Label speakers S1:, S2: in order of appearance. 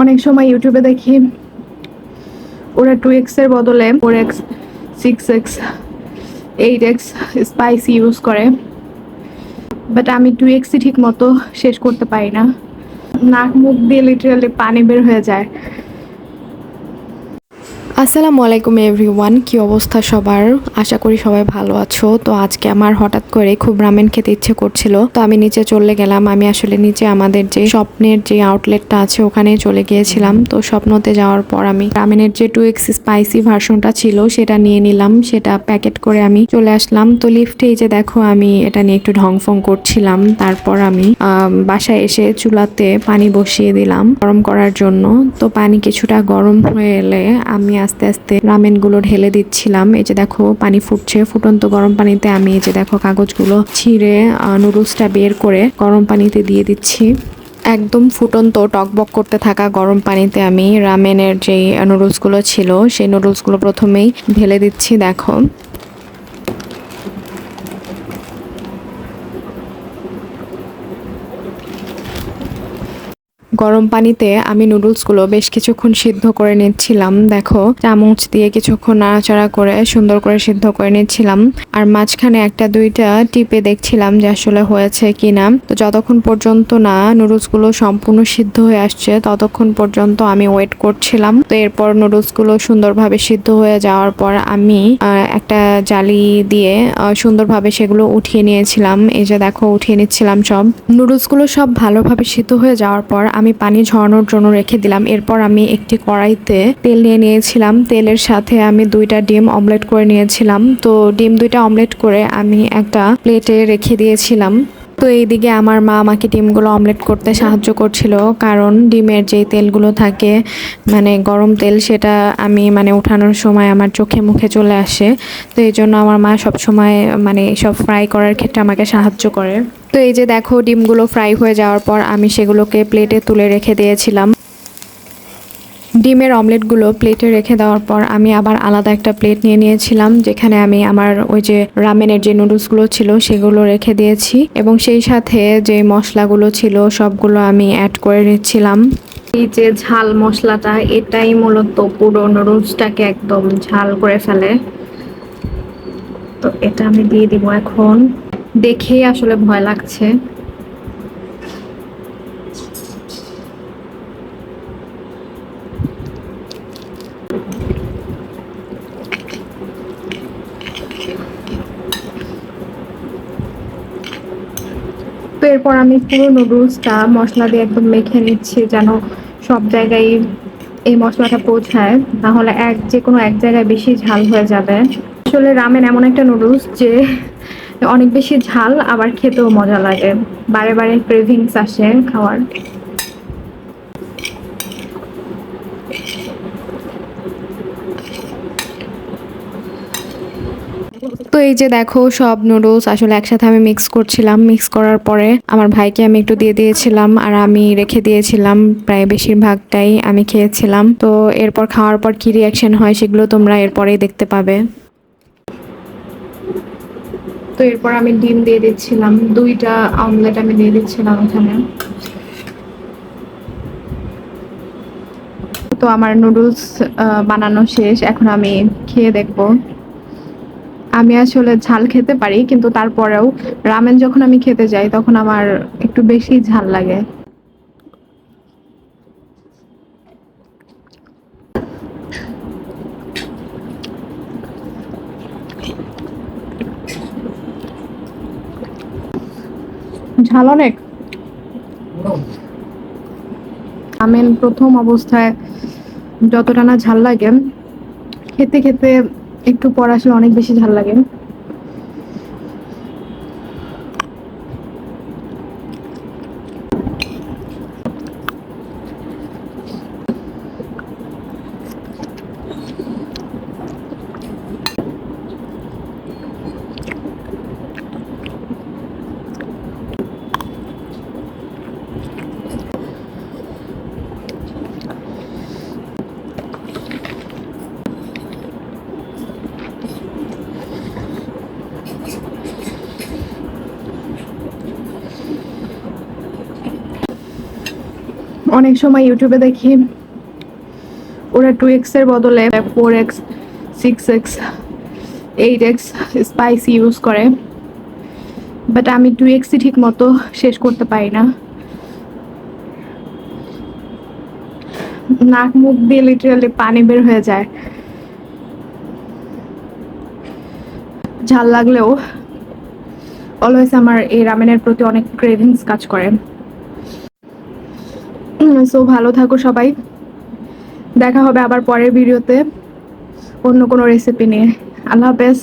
S1: অনেক সময় ইউটিউবে দেখি ওরা টু এক্সের বদলে four x six x eight x spicy use করে। বাট আমি টু এক্সই ঠিক মতো শেষ করতে পারি না। নাক মুখ দিয়ে লিটারালি পানি বের হয়ে যায়।
S2: আসসালামু আলাইকুম এভরিওয়ান, কি অবস্থা সবার? আশা করি সবাই ভালো আছো। তো আজকে আমার হঠাৎ করে খুব রামেন খেতে ইচ্ছে করছিল। তো আমি নিচে চলে গেলাম। আমি আসলে নিচে আমাদের যে স্বপ্নের যে আউটলেটটা আছে ওখানে চলে গিয়েছিলাম। তো স্বপ্নতে যাওয়ার পর আমি রামেনের যে টু এক্স স্পাইসি ভার্সনটা ছিল, সেটা নিয়ে নিলাম। সেটা প্যাকেট করে আমি চলে আসলাম। তো লিফটে এই যে দেখো, আমি এটা নিয়ে একটু ঢংফং করছিলাম। তারপর আমি বাসায় এসে চুলাতে পানি বসিয়ে দিলাম গরম করার জন্য। তো পানি কিছুটা গরম হয়ে এলে আমি আস্তে আস্তে রামেনগুলো ঢেলে দিচ্ছিলাম। এই যে দেখো, পানি ফুটছে, ফুটন্ত গরম পানিতে আমি এই যে দেখো কাগজগুলো ছিঁড়ে নুডলসটা বের করে গরম পানিতে দিয়ে দিচ্ছি। একদম ফুটন্ত, টকবক করতে থাকা গরম পানিতে আমি রামেনের যে নুডলসগুলো ছিল, সেই নুডলসগুলো প্রথমেই ঢেলে দিচ্ছি, দেখো। গরম পানিতে আমি নুডলসগুলো বেশ কিছুক্ষণ সিদ্ধ করে নিচ্ছিলাম। দেখো, চামচ দিয়ে কিছুক্ষণ নাড়াচাড়া করে সুন্দর করে সিদ্ধ করে নিচ্ছিলাম। আর মাঝখানে একটা দুইটা টিপে দেখছিলাম যে আসলে হয়েছে কিনা। তো যতক্ষণ পর্যন্ত না নুডলসগুলো সম্পূর্ণ সিদ্ধ হয়ে আসছে, ততক্ষণ পর্যন্ত আমি ওয়েট করছিলাম। তো এরপর নুডলসগুলো সুন্দরভাবে সিদ্ধ হয়ে যাওয়ার পর আমি একটা জালি দিয়ে সুন্দরভাবে সেগুলো উঠিয়ে নিয়েছিলাম। এই যে দেখো, উঠিয়ে নিচ্ছিলাম সব। নুডলসগুলো সব ভালোভাবে সিদ্ধ হয়ে যাওয়ার পর আমি পানি ঝরানোর জন্য রেখে দিলাম। এরপর আমি একটি কড়াইতে তেল নিয়ে নিয়েছিলাম। তেলের সাথে আমি দুইটা ডিম অমলেট করে নিয়েছিলাম। তো ডিম দুইটা অমলেট করে আমি একটা প্লেটে রেখে দিয়েছিলাম। তো এইদিকে আমার মা আমাকে ডিমগুলো অমলেট করতে সাহায্য করছিল। কারণ ডিমের যে তেলগুলো থাকে মানে গরম তেল, সেটা আমি মানে উঠানোর সময় আমার চোখে মুখে চলে আসে। তো এই জন্য আমার মা সব সময় মানে সব ফ্রাই করার ক্ষেত্রে আমাকে সাহায্য করে। তো এই যে দেখো ডিমগুলো ফ্রাই হয়ে যাওয়ার পর আমি সেগুলোকে প্লেটে তুলে রেখে দিয়েছিলাম। ডিমের অমলেটগুলো প্লেটে রেখে দেওয়ার পর আমি আবার আলাদা একটা প্লেট নিয়ে নিয়েছিলাম, যেখানে আমি আমার ওই যে রামেনের যে নুডলসগুলো ছিল সেগুলো রেখে দিয়েছি এবং সেই সাথে যে মশলাগুলো ছিল সবগুলো আমি অ্যাড করে নিচ্ছিলাম।
S1: এই যে ঝাল মশলাটা, এটাই মূলত পুরো নুডলসটাকে একদম ঝাল করে ফেলে। তো এটা আমি দিয়ে দিব এখন। দেখেই আসলে ভয় লাগছে। এরপর আমি পুরো নুডলসটা মশলা দিয়ে একদম মেখে নিচ্ছি যেন সব জায়গায় এই মশলাটা পৌঁছায়। তাহলে এক যে কোনো এক জায়গায় বেশি ঝাল হয়ে যাবে। আসলে রামেন এমন একটা নুডলস যে অনেক বেশি ঝাল, আবার খেতেও মজা লাগে। বারে বারে ক্রেভিংস আসে খাওয়ার।
S2: তো এই যে দেখো, সব নুডলস আসলে একসাথে আমি মিক্স করছিলাম। মিক্স করার পরে আমার ভাইকে আমি একটু দিয়ে দিয়েছিলাম আর আমি রেখে দিয়েছিলাম প্রায় বেশিরভাগটাই আমি খেয়েছিলাম। তো এরপর খাওয়ার পর কি রিয়াকশন হয় সেগুলো তোমরা এরপরেই দেখতে পাবে।
S1: তো এরপর আমি ডিম দিয়ে দিচ্ছিলাম। দুইটা অমলেট আমি দিয়ে দিচ্ছিলাম ওখানে তো আমার নুডলস বানানো শেষ। এখন আমি খেয়ে দেখব। আমি আসলে ঝাল খেতে পারি, কিন্তু তারপরেও রামেন যখন আমি খেতে যাই, তখন আমার একটু বেশি ঝাল লাগে। ঝাল অনেক? আমেন, প্রথম অবস্থায় যতটা না ঝাল লাগে। খেতে খেতে একটু পর আসলে অনেক বেশি ঝাল লাগে। অনেক সময় ইউটিউবে দেখি ওরা টু এক্সের বদলে four x six x eight x spicy use করে। বাট আমি টু এক্সই ঠিক মতো শেষ করতে পারি না। নাক মুখ দিয়ে লিটারালি পানি বের হয়ে যায়। ঝাল লাগলেও অলওয়েজ আমার এই রামেনের প্রতি অনেক ক্রেভিংস কাজ করে। সো ভালো থাকো সবাই। দেখা হবে আবার পরের ভিডিওতে। অন্য কোনো রেসিপি নিয়ে। আল্লাহ হাফেজ।